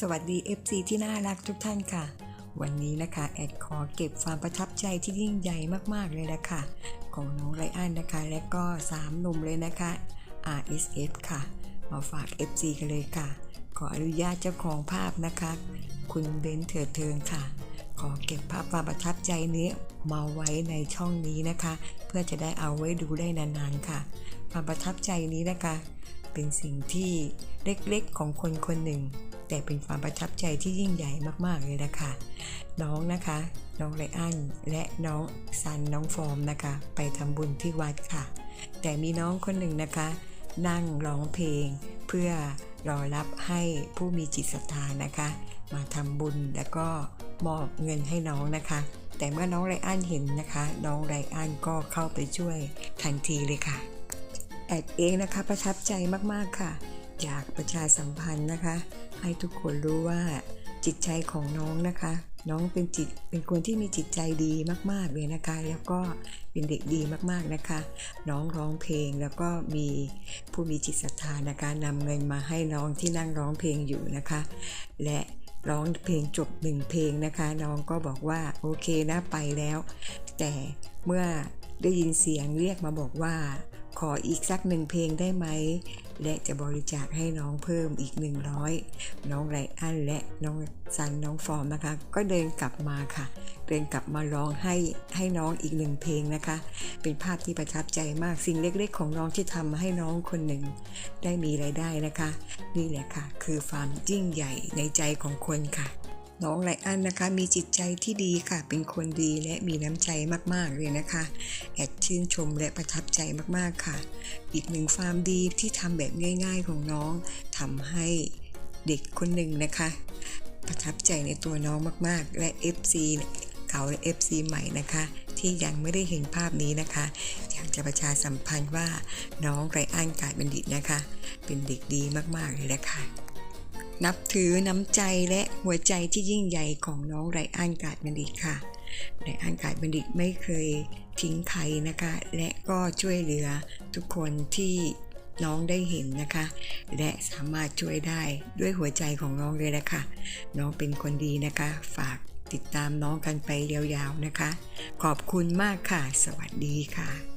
สวัสดี FC ที่น่ารักทุกท่านค่ะ วันนี้นะคะ แอดขอเก็บความประทับใจที่ยิ่งใหญ่มากๆเลยนะคะ ของน้องไรอันนะคะ และก็ 3 หนุ่มเลยนะคะ RSF ค่ะ มาฝาก FC กันเลยค่ะ ขออนุญาตเจ้าของภาพนะคะ คุณเบนซ์เถิดเทิงค่ะ ขอเก็บภาพความประทับใจนี้มาไว้ในช่องนี้นะคะ เพื่อจะได้เอาไว้ดูได้นานๆค่ะ ความประทับใจนี้นะคะ เป็นสิ่งที่ เล็กๆ ของคนคนหนึ่ง แต่เป็นความประทับใจที่ยิ่งใหญ่มากๆเลยนะคะ น้องนะคะ น้องไรอันและน้องซันน้องฟอร์มนะคะ ไปทำบุญที่วัดค่ะ แต่มีน้องคนหนึ่งนะคะ นั่งร้องเพลง เพื่อรอรับให้ผู้มีจิตศรัทธานะคะ มาทำบุญแล้วก็มอบเงินให้น้องนะคะ แต่เมื่อน้องไรอันเห็นนะคะ น้องไรอันก็เข้าไปช่วยทันทีเลยค่ะแอดเองนะคะประทับใจมากๆค่ะ อยากประชาสัมพันธ์นะคะ ให้ทุกคนรู้ว่าจิตใจของน้องนะคะ น้องเป็นจิตเป็นคนที่มีจิตใจดีมาก ๆเลยนะคะ แล้วก็เป็นเด็กดีมากๆนะคะ น้องร้องเพลงแล้วก็มีผู้มีจิตศรัทธานะคะนำเงินมาให้น้องที่นั่งร้องเพลงอยู่นะคะ และร้องเพลงจบหนึ่งเพลงนะคะ น้องก็บอกว่าโอเคนะไปแล้ว แต่เมื่อได้ยินเสียงเรียกมาบอกว่า ขออีกสักหนึ่งเพลงได้ไหม และจะบริจาคให้น้องเพิ่มอีก 100 น้องไรอันและน้องซันน้องฟอร์มนะคะ ก็เดินกลับมาค่ะ เดินกลับมาร้องให้ให้น้องอีกหนึ่งเพลงนะคะ เป็นภาพที่ประทับใจมากสิ่งเล็กๆ ของน้องที่ทำให้น้องคนหนึ่ง ได้มีรายได้นะคะ นี่แหละค่ะ คือความยิ่งใหญ่ในใจของคนค่ะ น้องไรอันนะคะ มีจิตใจที่ดีค่ะ เป็นคนดีและมีน้ำใจมากๆเลยนะคะ แอดชื่นชมและประทับใจมากๆค่ะ อีกหนึ่งความดีที่ทำแบบง่าย ๆของน้องทำให้เด็กคนหนึ่งนะคะ ประทับใจในตัวน้องมากๆ และ FC เขาและ FC ใหม่นะคะที่ยังไม่ได้เห็นภาพนี้นะคะ อยากจะประชาสัมพันธ์ว่าน้องไรอันกาดบัณฑิตนะคะ เป็นเด็กดีมากๆเลยนะคะ นับถือน้ำใจและหัวใจที่ยิ่งใหญ่ของน้องไรอันกาดบัณฑิตค่ะ ไรอันกาดบัณฑิตไม่เคยทิ้งใครนะคะ และก็ช่วยเหลือทุกคนที่น้องได้เห็นนะคะ และสามารถช่วยได้ด้วยหัวใจของน้องเลยแหละค่ะ น้องเป็นคนดีนะคะ ฝากติดตามน้องกันไปยาวๆนะคะ ขอบคุณมากค่ะ สวัสดีค่ะ